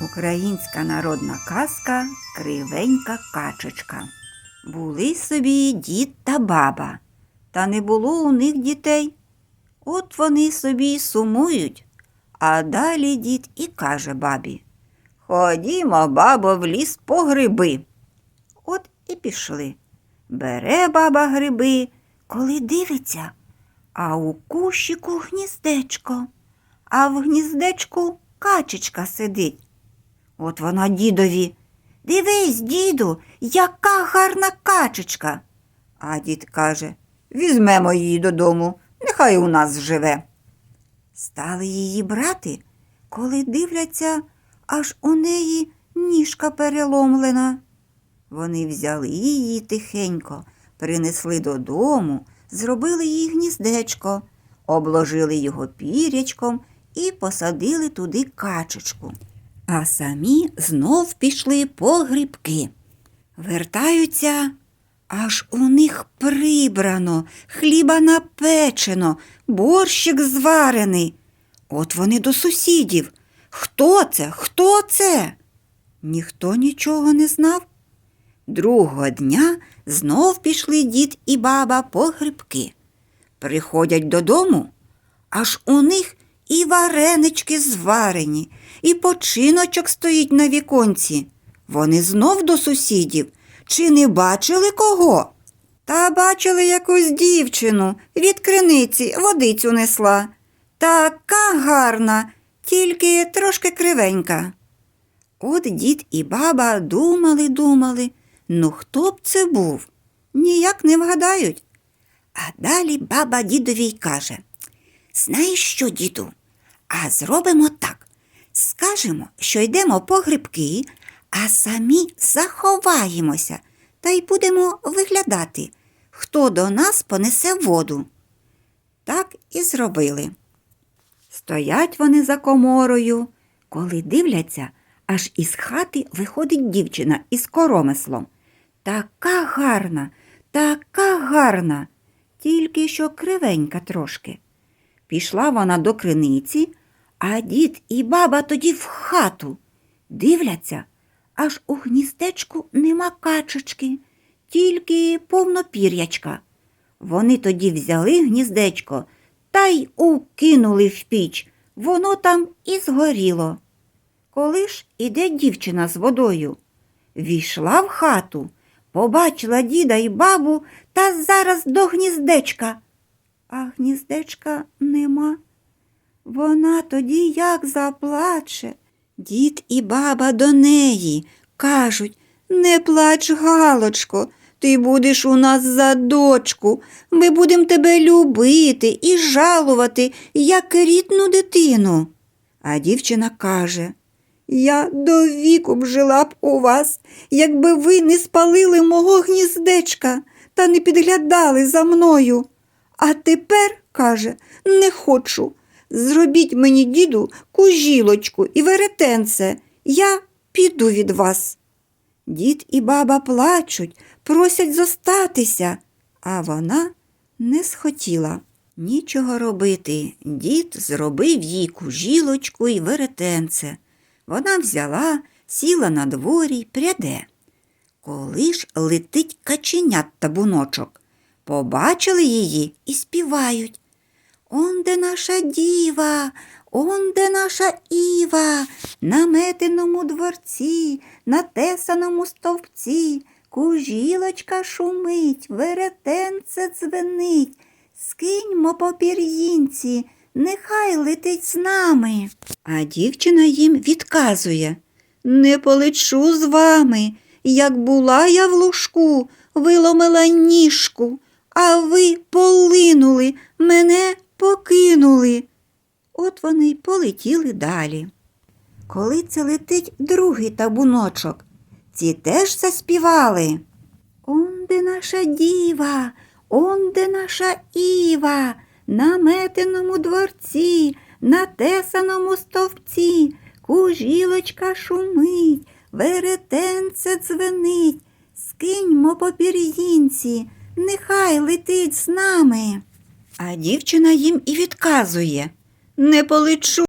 Українська народна казка Кривенька качечка. Були собі дід та баба, та не було у них дітей. От вони собі й сумують. А далі дід і каже бабі Ходімо, бабо, в ліс по гриби. От і пішли. Бере баба гриби, коли дивиться, а у кущику гніздечко, а в гніздечку качечка сидить. От вона дідові. Дивись, діду, яка гарна качечка. А дід каже Візьмемо її додому, нехай у нас живе. Стали її брати, коли дивляться, аж у неї ніжка переломлена. Вони взяли її тихенько, принесли додому, зробили їй гніздечко, обложили його пірячком і посадили туди качечку. А самі знов пішли по грибки. Вертаються, аж у них прибрано, хліба напечено, борщик зварений. От вони до сусідів. Хто це? Хто це? Ніхто нічого не знав. Другого дня знов пішли дід і баба по грибки. Приходять додому, аж у них і варенички зварені, і починочок стоїть на віконці. Вони знов до сусідів. Чи не бачили кого? Та бачили якусь дівчину від криниці водицю несла. Така гарна, тільки трошки кривенька. От дід і баба думали, думали, ну хто б це був? Ніяк не вгадають. А далі баба дідові й каже Знаєш що, діду? А зробимо так. Скажемо, що йдемо по грибки, а самі заховаємося та й будемо виглядати, хто до нас понесе воду. Так і зробили. Стоять вони за коморою, коли дивляться, аж із хати виходить дівчина із коромислом. Така гарна, така гарна, тільки що кривенька трошки. Пішла вона до криниці, а дід і баба тоді в хату. Дивляться, аж у гніздечку нема качечки, тільки повно пір'ячка. Вони тоді взяли гніздечко та й укинули в піч. Воно там і згоріло. Коли ж іде дівчина з водою, війшла в хату, побачила діда і бабу та зараз до гніздечка. А гніздечка нема. Вона тоді як заплаче. Дід і баба до неї кажуть не плач, Галочко, ти будеш у нас за дочку. Ми будемо тебе любити і жалувати, як рідну дитину. А дівчина каже Я до віку б жила б у вас, якби ви не спалили мого гніздечка та не підглядали за мною. А тепер, каже, не хочу. Зробіть мені, діду, кужілочку і веретенце. Я піду від вас. Дід і баба плачуть, просять зостатися, а вона не схотіла. Нічого робити. Дід зробив їй кужілочку і веретенце. Вона взяла, сіла на дворі й пряде. Коли ж летить каченят табуночок, побачили її і співають. Он де наша діва, он де наша Іва, на метеному дворці, на тесаному стовпці, кужілочка шумить, веретенце дзвенить, скиньмо по пір'їнці, нехай летить з нами. А дівчина їм відказує Не полечу з вами. Як була я в лужку, виломила ніжку, а ви полинули, мене покинули. От вони й полетіли далі. Коли це летить другий табуночок, ці теж заспівали. Он де наша діва, он де наша Іва, на метеному дворці, на тесаному стовпці, кужілочка шумить, веретенце дзвенить, скиньмо по пір'їнці, нехай летить з нами. А дівчина їм і відказує Не полечу.